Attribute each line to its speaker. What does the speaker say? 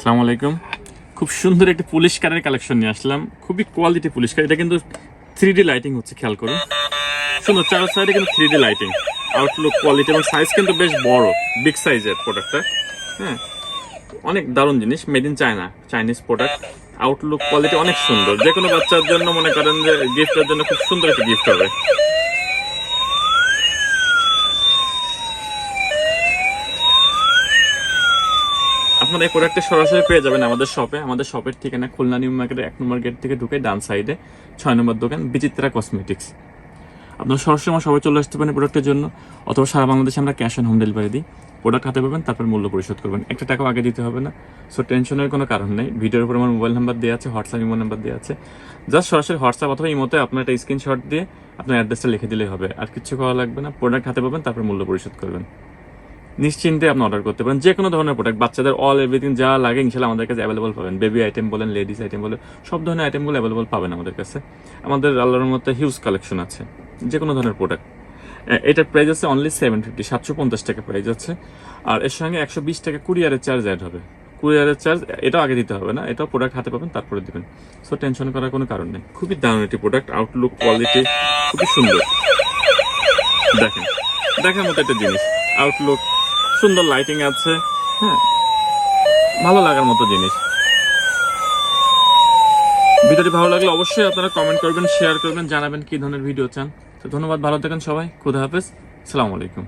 Speaker 1: আসসালামু আলাইকুম। খুব সুন্দর একটি পুলিশ কারের কালেকশন নিয়ে আসলাম। খুবই কোয়ালিটি পুলিশ কার এটা কিন্তু থ্রি ডি লাইটিং হচ্ছে, খেয়াল করুন। সুন্দর চার সাইডে কিন্তু three D lighting outlook quality এবং সাইজ কিন্তু বেশ বড় বিগ সাইজের প্রোডাক্টটা হ্যাঁ অনেক দারুণ জিনিস made in China Chinese product outlook quality অনেক সুন্দর। যে কোনো বাচ্চার জন্য মনে করেন যে গিফটের জন্য খুব সুন্দর একটা গিফট হবে। আপনারা এই প্রোডাক্টটা সরাসরি পেয়ে যাবেন আমাদের শপে আমাদের শপের ঠিকানা খুলনা নিউ মার্কেটের এক নম্বর গেট থেকে ঢুকে ডান সাইডে ছয় নম্বর দোকান বিচিত্রা কসমেটিক্স আপনারা সরাসরি আমার সবাই চলে আসতে পারেন প্রোডাক্টের জন্য, অথবা সারা বাংলাদেশে আমরা ক্যাশ অন হোম ডেলিভারি দিই। প্রোডাক্ট হাতে পাবেন, তারপর মূল্য পরিশোধ করবেন। একটা টাকাও আগে দিতে হবে না। সো টেনশনের কোনো কারণ নেই। ভিডিওর উপর আমার মোবাইল নাম্বার দেওয়া আছে হোয়াটসঅ্যাপ ইমো নাম্বার দেওয়া আছে। জাস্ট সরাসরি হোয়াটসঅ্যাপ অথবা ইমোতে আপনার একটা স্ক্রিনশট দিয়ে আপনার অ্যাড্রেসটা লিখে দিলেই হবে। আর কিছু করা লাগবে না। প্রোডাক্ট হাতে পাবেন, তারপর মূল্য পরিশোধ করবেন। নিশ্চিন্তে আপনি অর্ডার করতে পারেন। যে কোনো ধরনের প্রোডাক্ট বাচ্চাদের অল এভরিথিং যা লাগে ইনশাল্লাহ আমাদের কাছে অ্যাভেলেবল পাবেন। বেবি আইটেম বলেন লেডিস আইটেম বলেন, সব ধরনের আইটেমগুলো অ্যাভেলেবল পাবেন আমাদের কাছে। আমাদের আল্লাহর মধ্যে হিউজ কালেকশন আছে যে কোনো ধরনের প্রোডাক্ট এটার প্রাইস আছে অনলি সেভেন ফিফটি সাতশো পঞ্চাশ টাকা প্রাইস আছে। আর এর সঙ্গে একশো বিশ টাকা কুরিয়ারের চার্জ অ্যাড হবে। কুরিয়ারের চার্জ এটাও আগে দিতে হবে না, এটাও প্রোডাক্ট হাতে পাবেন, তারপরে দিবেন। সো টেনশন করার কোনো কারণ নেই। খুবই দারুণ একটি প্রোডাক্ট আউটলুক কোয়ালিটি খুবই সুন্দর। দেখেন, দেখার মতো একটা জিনিস। আউটলুক সুন্দর লাইটিং আছে। হ্যাঁ ভালো লাগার মতো জিনিস। ভিডিওটি ভালো লাগলে অবশ্যই আপনারা কমেন্ট করবেন শেয়ার করবেন, জানাবেন কি ধরনের ভিডিও চান। তো ধন্যবাদ, ভালো থাকেন সবাই, খুদা হাফেজ সালামু আলাইকুম।